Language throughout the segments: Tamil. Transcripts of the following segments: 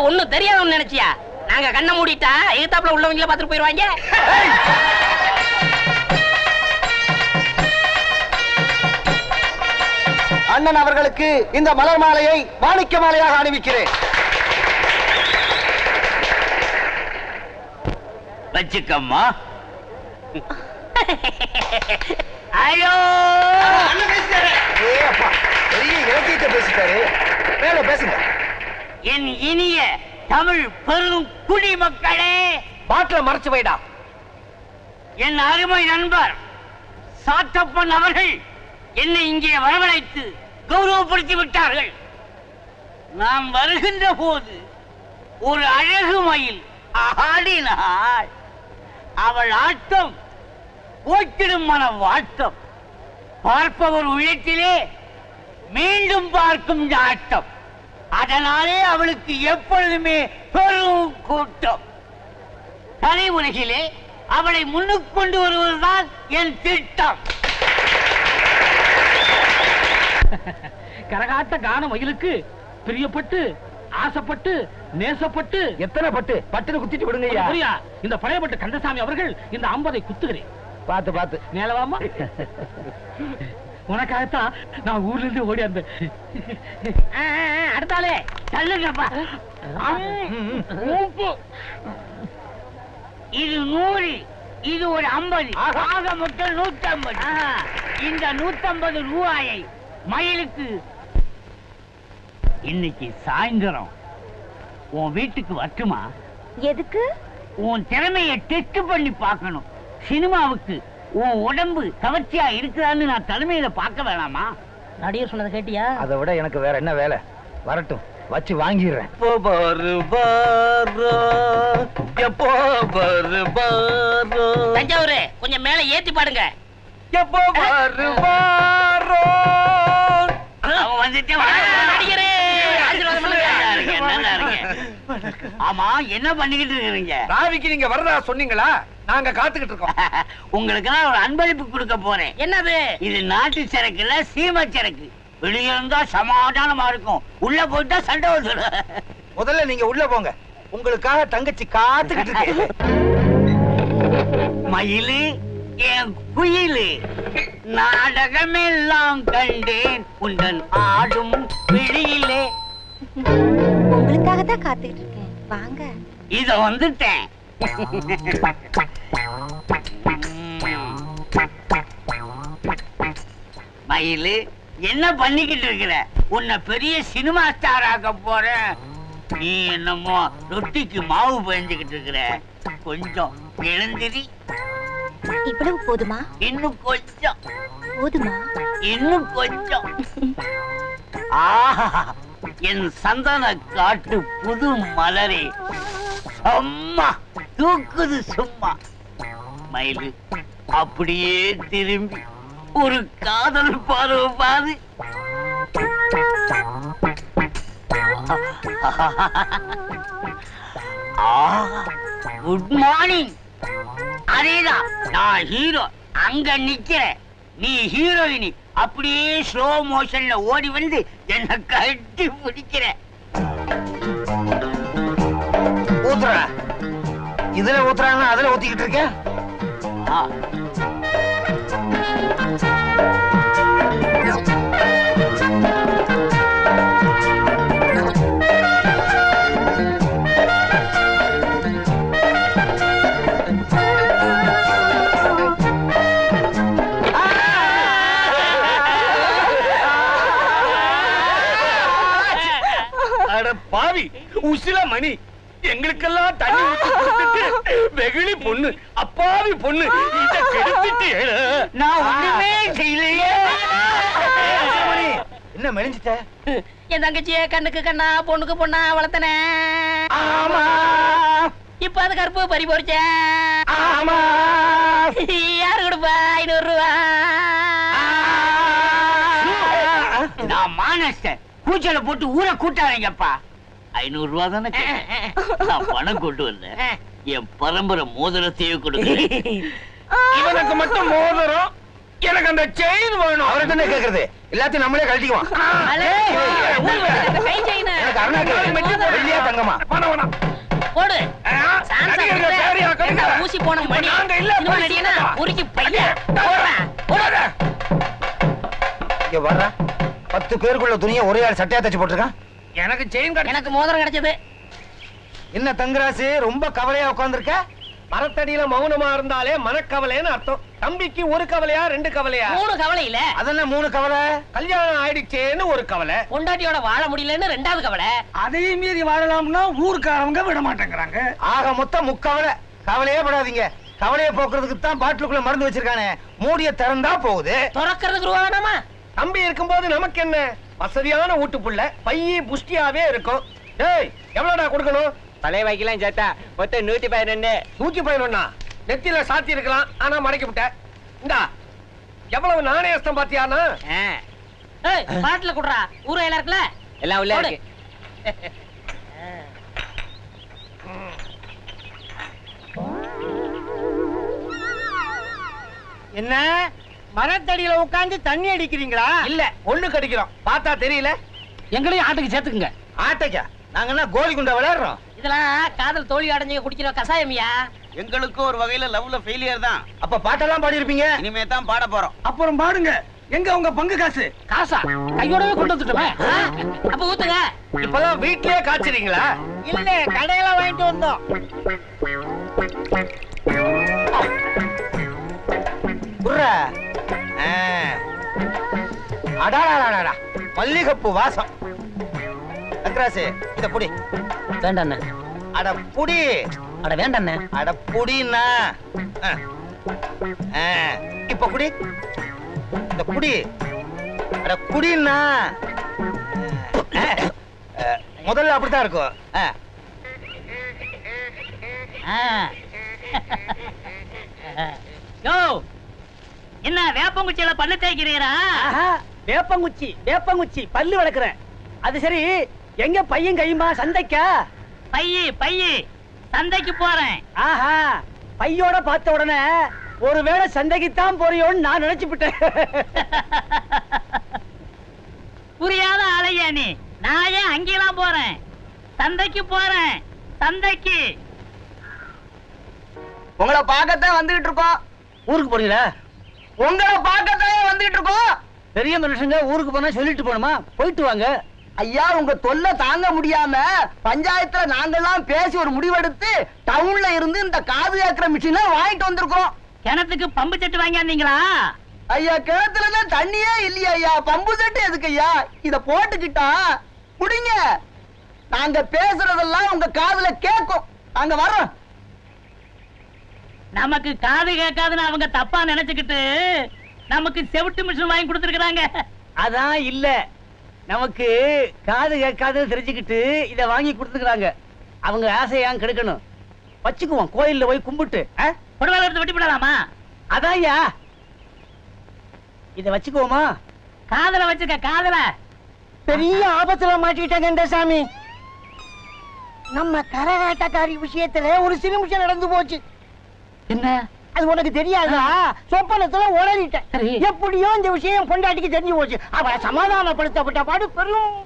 ஒண்ணும் தெரியாதவன்னு நினைச்சியா? நாங்க கண்ணை மூடிட்டா எதிர்த்தாப்புல உள்ளவங்கள பாத்துட்டு போயிருவாங்க. அண்ணன் அவர்களுக்கு இந்த மலர் மாலையை மாணிக்க மாலையாக அணிவிக்கிறேன். வச்சுக்கம்மா. ஐயோ! பெரிய இலக்கியத்தை பேசிட்டாரு. மேல பேசுங்க. என் இனிய தமிழ் பெரும் குடிமக்களே பாட்டில மறைச்சு வைடா. என் அருமை நண்பர் சாத்தப்பன் அவர்கள் என்னை இங்கே வரவழைத்து கௌரவப்படுத்தி விட்டார்கள். நாம் வருகின்ற போது ஒரு அழகு மயில் ஆடினாள். அவள் ஆட்டம் போக்கிடும் மன வாட்டம். பார்ப்பவர் உள்ளத்திலே மீண்டும் பார்க்கும் நாட்டம் அதனாலே அவளுக்கு எப்பொழுதுமே பெரும் கூட்டம். கலை உலகிலே அவளை முன்னுக்கு கொண்டு வருவதுதான் என் திட்டம். கரகாட்ட கான மயிலுக்கு பிரியப்பட்டு ஆசைப்பட்டு நேசப்பட்டு. எத்தனை பட்டு? பட்டுன்னு குத்திட்டு விடுங்க ஐயா புரியா? இந்த பழையப்பட்ட கந்தசாமி அவர்கள் இந்த ஐம்பதை குத்துகிறேன். பாத்து பாத்து மேலவாமா உனக்காகத்தான் நான் ஊர்ல இருந்து ஓடி அந்த அடுத்தாலே தள்ளுங்கப்பா. இது நூறு இது ஒரு ஐம்பது. ஆக. மொத்தம் நூத்தம்பது. இந்த நூத்தம்பது ரூபாயை மயிலுக்கு. இன்னைக்கு சாயந்தரம். உன் வீட்டுக்கு வரட்டுமா? எதுக்கு? உன் திறமையை டெஸ்ட் பண்ணி பார்க்கணும். சினிமாவுக்கு. உன் உடம்பு கவர்ச்சியா இருக்குதான்னு நான் தலைமையில பார்க்க வேணாமா? நடிகர் சொன்னதை கேட்டியா? அதை விட எனக்கு வேற என்ன வேலை? வரட்டும் வச்சு வாங்கிடுறேன். எப்போ பாரு பாரோ தஞ்சாவூர் கொஞ்சம் மேல ஏத்தி பாடுங்க. எப்போ பாரு பாரோ அவன் வந்துட்டே ஆ, நடிகரே. ஆமா என்ன பண்ணிக்கிட்டு இருக்கீங்க? ராவிக்கு நீங்க வரதா சொன்னீங்களா? நாங்க காத்துக்கிட்டு இருக்கோம். உங்களுக்கு நான் ஒரு அன்பளிப்பு கொடுக்க போறேன். என்னது? இது நாட்டு சரக்கு இல்ல சீமை சரக்கு. வெளியே இருந்தா சமாதானமா இருக்கும். உள்ள போயிட்டா சண்டை வந்துடும் முதல்ல நீங்க உள்ள போங்க. உங்களுக்காக தங்கச்சி காத்துக்கிட்டு இருக்கு. மயிலு என் குயிலு நாடகமெல்லாம் கண்டேன். உந்தன் ஆடும் விழியிலே. உங்களுக்காக தான் காத்துக்கிட்டு இருக்கேன் வாங்க. இத வந்துட்டேன். மயிலு என்ன பண்ணிக்கிட்டு இருக்கிற? உன்னை பெரிய சினிமா ஸ்டார் ஆக்க போறேன். நீ என்னமோ ரொட்டிக்கு மாவு பயந்துகிட்டு இருக்கிற. கொஞ்சம் எழுந்திரி. இவ்வளவு போதுமா? இன்னும் கொஞ்சம். போதுமா? இன்னும் கொஞ்சம். ஆஹா. என் சந்தன காட்டு புது மலரே. சும்மா தூக்குது சும்மா. மயிலு அப்படியே திரும்பி ஒரு காதல் பார்வை பாரு. குட் மார்னிங் அதேதான் நான் ஹீரோ அங்க நிக்கிறேன். நீ ஹீரோயினி அப்படியே ஸ்லோ மோஷன்ல ஓடி வந்து என்ன கட்டி பிடிக்கிற. ஊத்துற. இதுல ஊத்துறாங்கன்னா அதுல ஊத்திக்கிட்டு இருக்கேன் உசில மணி. எங்களுக்கெல்லாம் தண்ணி ஊத்தி வெகுளி பொண்ணு அப்பாவி பொண்ணு இத கெடுத்துட்டு நான் ஒண்ணுமே செய்யலையே. என்ன மெலிஞ்சிட்ட? என் தங்கச்சிய கண்ணுக்கு கண்ணா பொண்ணுக்கு பொண்ணா வளர்த்தனே. ஆமா. இப்ப அது கருப்பு பறி போறிச்சேன் ஆமா. யாரு கொடுப்பா? ஐநூறு ரூபா நான் மானஸ்டர். கூச்சல போட்டு ஊரை கூட்டாதீங்கப்பா. ஐநூறு ரூபா தானே. நான் பணம் கொண்டு வந்தேன். என் பரம்பரை மோதிரத்தையே கொடுக்கிறேன். இவனுக்கு மட்டும் மோதிரம் எனக்கு அந்த செயின் வேணும். அவரை தானே கேக்குறது? எல்லாத்தையும் நம்மளே கழட்டிக்குவான். வெள்ளியா தங்கமா. போடு. ஊசி போன மணி. உருக்கி பையன். இங்க வர்ற. பத்து பேருக்குள்ள துணியை ஒரே ஆள் சட்டையா தச்சு போட்டிருக்கான். எனக்கு செயின் எனக்கு மோதிரம் கிடைச்சது. என்ன தங்கராசு ரொம்ப கவலையா உட்கார்ந்திருக்க? மரத்தடியில மௌனமா இருந்தாலே மனக்கவலைன்னு அர்த்தம். தம்பிக்கு ஒரு கவலையா ரெண்டு கவலையா? மூணு கவலை இல்ல. அதென்ன மூணு கவலை? கல்யாணம் ஆயிடுச்சேன்னு ஒரு கவலை. பொண்டாட்டியோட வாழ முடியலன்னு ரெண்டாவது கவலை. அதையும் மீறி வாழலாம்னா ஊருக்காரவங்க விட மாட்டேங்கிறாங்க. ஆக மொத்தம் முக்கவலை. கவலையே படாதீங்க. கவலையை போக்குறதுக்கு தான் பாட்டிலுக்குள்ள மருந்து வச்சிருக்கானே. மூடிய திறந்தா போகுது. திறக்கிறதுக்கு ரூபா தம்பி இருக்கும்போது நமக்கு என்ன? வசதியான வீட்டு புள்ள பைய புஷ்டியாவே இருக்கும். ஏய் எவ்வளவுடா கொடுக்கணும்? வைக்கலாம் சேர்த்தா மொத்தம் நூத்தி பதினொன்னு. நூத்தி பதினொன்னா? நெத்தியில சாத்தி இருக்கலாம் ஆனா மடக்கி விட்ட. இந்தா எவ்வளவு நாணயஸ்தம் பாத்தியானா? பாட்டில குடுறா. ஊரையில இருக்குல்ல? எல்லாம் உள்ள. இருக்கு. என்ன? மரத்தடியில உட்கார்ந்து தண்ணி அடிக்கிறீங்களா? இல்ல ஒண்ணு கடிக்கிறோம் பார்த்தா தெரியல? எங்களையும் ஆட்டுக்கு சேர்த்துக்குங்க. ஆட்டைக்கா? நாங்க என்ன கோலி குண்டா விளையாடுறோம்? இதெல்லாம் காதல் தோல்வி அடைஞ்சு குடிக்கிற கசாயமியா? எங்களுக்கும் ஒரு வகையில லவ்ல ஃபெயிலியர் தான். அப்ப பாட்டெல்லாம் பாடி இருப்பீங்க இனிமே தான் பாட போறோம். அப்புறம் பாடுங்க. எங்க உங்க பங்கு காசு? காசா? கையோடவே கொண்டு வந்துட்டோமே? அப்ப ஊத்துங்க. இப்பதான் வீட்லயே காய்ச்சறீங்களா? இல்ல கடையில வாங்கிட்டு வந்தோம். குர்ரா. அடாடாடாடா மல்லிகைப்பூ வாசம். தங்கராசு இத புடி. வேண்டாண்ணே. அட புடி. அட வேண்டாண்ணே. அட. ஆ. இப்ப குடி. இந்த குடி. அட. ஆ. முதல்ல அப்படித்தான் இருக்கும். யோ என்ன வேப்பங்குச்சியில பல்லு தேய்க்கிறீரா? வேப்பங்குச்சி வேப்பங்குச்சி பல்லு வளர்க்குறேன் அது சரி எங்க பையன் கையுமா சந்தைக்கா? பையி பையி சந்தைக்கு போறேன். ஆஹா பையோட பார்த்த உடனே ஒருவேளை சந்தைக்குத்தான் போறியோன்னு நான் நினைச்சுப்பிட்டேன். புரியாத ஆளையா நீ. நான் ஏன் அங்கெல்லாம் போறேன்? சந்தைக்கு போறேன். சந்தைக்கு. உங்களை பார்க்கத்தான் வந்துகிட்டு இருக்கோம். ஊருக்கு போறீங்களா? உங்களை பார்க்கத்தான் வந்துகிட்டு இருக்கோம். பெரிய மனுஷங்க ஊருக்கு போனா சொல்லிட்டு போணுமா போயிட்டு வாங்க. ஐயா உங்க தொல்லை தாங்க முடியாம பஞ்சாயத்துல நாங்கெல்லாம் பேசி ஒரு முடிவெடுத்து டவுன்ல இருந்து இந்த காது கேட்கிற மிஷினை வாங்கிட்டு வந்திருக்கோம். கிணத்துக்கு பம்பு செட்டு வாங்கியாந்தீங்களா ஐயா கிணத்துல தான் தண்ணியே இல்லையா ஐயா. பம்பு செட்டு எதுக்கு ஐயா? இத போட்டுக்கிட்டா குடிங்க. நாங்க பேசுறதெல்லாம் உங்க காதுல கேட்கும். நாங்க வர்றோம். நமக்கு காது கேட்காதுன்னு அவங்க தப்பா நினைச்சுக்கிட்டு நமக்கு செவிட்டு மிஷின் வாங்கி கொடுத்துருக்காங்க அதான் இல்ல. நமக்கு காது கேட்காதுன்னு தெரிஞ்சுக்கிட்டு இத வாங்கி கொடுத்துக்கிறாங்க அவங்க ஆசையான் கெடுக்கணும்? வச்சுக்குவோம். கோயில்ல போய் கும்பிட்டு? புடவை எடுத்து வெட்டி விடலாமா அதான்யா இத வச்சுக்குவோமா? காதல வச்சுக்க காதல. பெரிய ஆபத்துல மாட்டிக்கிட்டாங்க இந்த சாமி. நம்ம கரகாட்டக்காரி விஷயத்துல ஒரு சிறு நிமிஷம் நடந்து போச்சு. என்ன? அது உனக்கு தெரியாதா? சொப்பனத்துல உளறிட்டேன். எப்படியோ இந்த விஷயம் பொண்டாட்டிக்கு தெரிஞ்சு போச்சு. அவ சமாதானப்படுத்தப்பட்ட பாடு பெரும்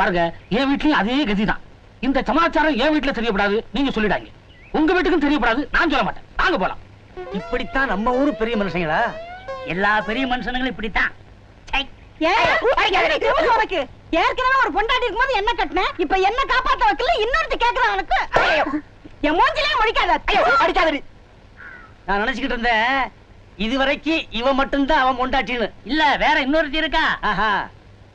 பாருங்க என் வீட்லயும் அதே கதிதான். இந்த சமாச்சாரம் என் வீட்டுல தெரியப்படாது நீங்க சொல்லிடாங்க உங்க வீட்டுக்கும் தெரியப்படாது நான் சொல்ல மாட்டேன். வாங்க போலாம். இப்படித்தான் நம்ம ஊரு பெரிய மனுஷங்களா? எல்லா பெரிய மனுஷனுங்களும் இப்படித்தான். ஏற்கனவே ஒரு பொண்டாட்டி இருக்கும்போது என்ன கட்டின? இப்ப என்ன காப்பாத்த வைக்கல? இன்னொருத்தி கேக்குறான் உனக்கு. என் மூஞ்சிலே முடிக்காத அடிக்காதடி. நான் நினைச்சுக்கிட்டு இருந்தேன் இதுவரைக்கும் இவன் மட்டும்தான் அவன் பொண்டாட்டின்னு. இல்ல வேற இன்னொருத்தி இருக்கா? ஆஹா.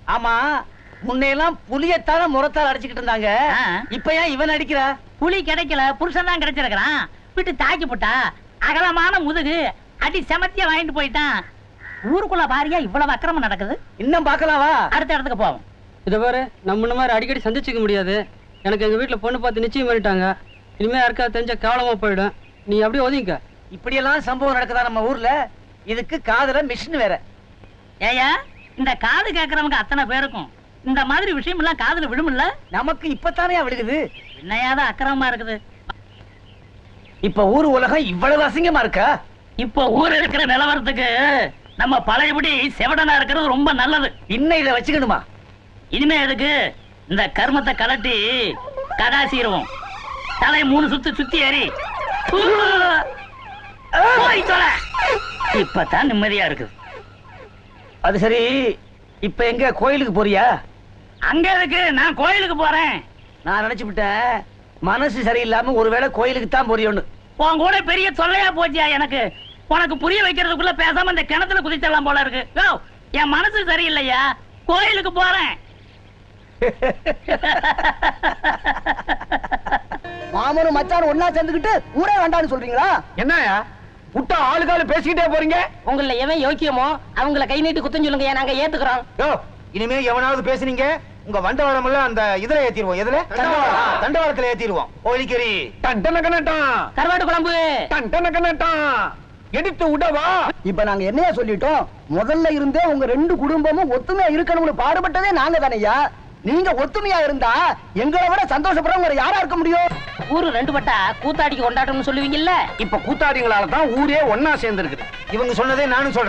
ஆமா முன்னையெல்லாம் புளியத்தால முறத்தால அடிச்சுக்கிட்டு இருந்தாங்க. ஆ. இப்ப ஏன் இவன் அடிக்கிறா? புலி கிடைக்கல புருஷன் தான் கிடைச்சிருக்கிறான். விட்டு தாக்கி போட்டா அகலமான முதுகு அடி செமத்தியா வாங்கிட்டு போயிட்டான். ஊருக்குள்ள பாரியா இவ்வளவு அக்கிரமம் நடக்குது? இன்னும் பார்க்கலாம் வா அடுத்த இடத்துக்கு போவோம். இதை பாரு நம்ம மாதிரி அடிக்கடி சந்திச்சுக்க முடியாது. எனக்கு எங்க வீட்டுல பொண்ணு பார்த்து நிச்சயம் பண்ணிட்டாங்க. இனிமே யாருக்கா தெரிஞ்ச கேவலமா போயிடும். நீ அப்படியே ஒதுங்கிக்க. இப்படியெல்லாம் சம்பவம் நடக்குதா நம்ம ஊர்ல? இதுக்கு காதுல மிஷின் வேற. ஏயா இந்த காது கேட்கறவங்க அத்தனை பேருக்கும் இந்த மாதிரி விஷயம் எல்லாம் காதுல விழுமில்ல? நமக்கு இப்பத்தானே விழுகுது. என்னையாத அக்கிரமமா இருக்குது. இப்ப ஊர் உலகம் இவ்வளவு அசிங்கமா இருக்கா? இப்போ ஊர் இருக்கிற நிலவரத்துக்கு நம்ம பழையபடி செவடனா இருக்கிறது ரொம்ப நல்லது. இன்னும் இதை வச்சுக்கணுமா? இனிமே எதுக்கு? இந்த கர்மத்தை கலட்டி கடாசிடுவோம். தலை மூணு சுத்து சுத்தி ஏறி போய் தொலை. இப்பதான் நிம்மதியா இருக்குது அது சரி இப்ப எங்க கோயிலுக்கு போறியா? அங்க எதுக்கு? நான் கோயிலுக்கு போறேன். நான் நினைச்சு விட்டேன். மனசு சரியில்லாம ஒருவேளை கோயிலுக்கு தான் போறியோன்னு. உன் கூட பெரிய தொல்லையா போச்சியா எனக்கு? உனக்கு புரிய வைக்கிறதுக்குள்ள பேசாம இந்த கிணத்துல குதிச்சிடலாம் போல இருக்கு. யோ, என் மனசு சரியில்லையா? கோயிலுக்கு போறேன். மாமனும் மச்சானும் ஒன்னா சேர்ந்துக்கிட்டு ஊரே வேண்டாம்னு சொல்றீங்களா? என்னயா புட்டா ஆளுகாலு பேசிக்கிட்டே போறீங்க? உங்கள எவன் யோக்கியமோ அவங்கள கை நீட்டி குத்தம் சொல்லுங்க நாங்க ஏத்துக்கிறோம். யோ இனிமே எவனாவது பேசுனீங்க உங்க வண்டவாளம் எல்லாம் அந்த இதுல ஏத்திடுவோம் எதுல? தண்டவாளத்துல ஏத்திடுவோம் கோழிக்கறி. டண்டன கண்ணட்டான் கருவாட்டு குழம்பு. டண்டன கண்ணட்டான் எடுத்து விடவா. இப்ப நாங்க என்னையா சொல்லிட்டோம்? முதல்ல இருந்தே உங்க ரெண்டு குடும்பமும் ஒத்துமையா இருக்கணும்னு பாடுபட்டதே நாங்க தானையா நீங்க ஒத்துமையா இருந்தா எங்களை விட சந்தோஷப்படுறவங்க யாரா இருக்க முடியும்? ஊரு ரெண்டு பட்டா கூத்தாடிக்கு கொண்டாட்டம்னு சொல்லுவீங்கல்ல? இப்ப கூத்தாடிங்களால தான் ஊரே ஒன்னா சேர்ந்து இருக்குது இவங்க சொன்னதே நானும் சொல்றேன்.